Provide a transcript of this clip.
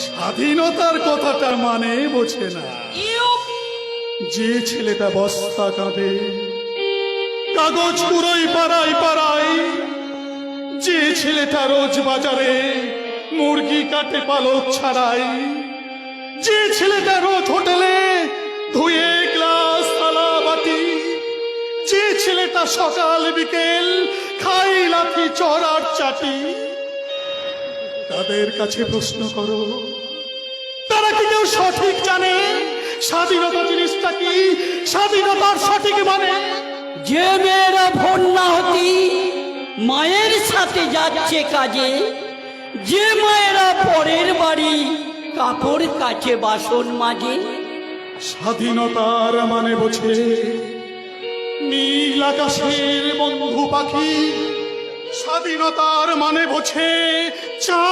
স্বাধীনতার কথাটা মানে বোঝে না। যে ছেলেটা বস্তা কাঁধে কাগজ কুড়োই পাড়াই পাড়াই যে ছেলেটা রোজ বাজারে মুরগি কাটে পালক ছাড়াই যে ছেলেটা রোজ হোটেলে ধুয়ে গ্লাস থালা বাটি যে ছেলেটা সকাল বিকেল খাই লাথি চড়ার চাটি তাদের কাছে প্রশ্ন করো তারা কি কেউ সঠিক জানে? স্বাধীনতা জিনিসটা কি? স্বাধীনতার সঠিক মানে? যে মেয়েরা ভন্যাহতি মায়ের সাথে যাচ্ছে কাজে যে মায়েরা পরের বাড়ি কাপড় কাছে বাসন মাঝে স্বাধীনতার মানে বোঝে নীল আকাশের বন্ধু পাখি। স্বাধীনতার মানে বোঝে তারাদের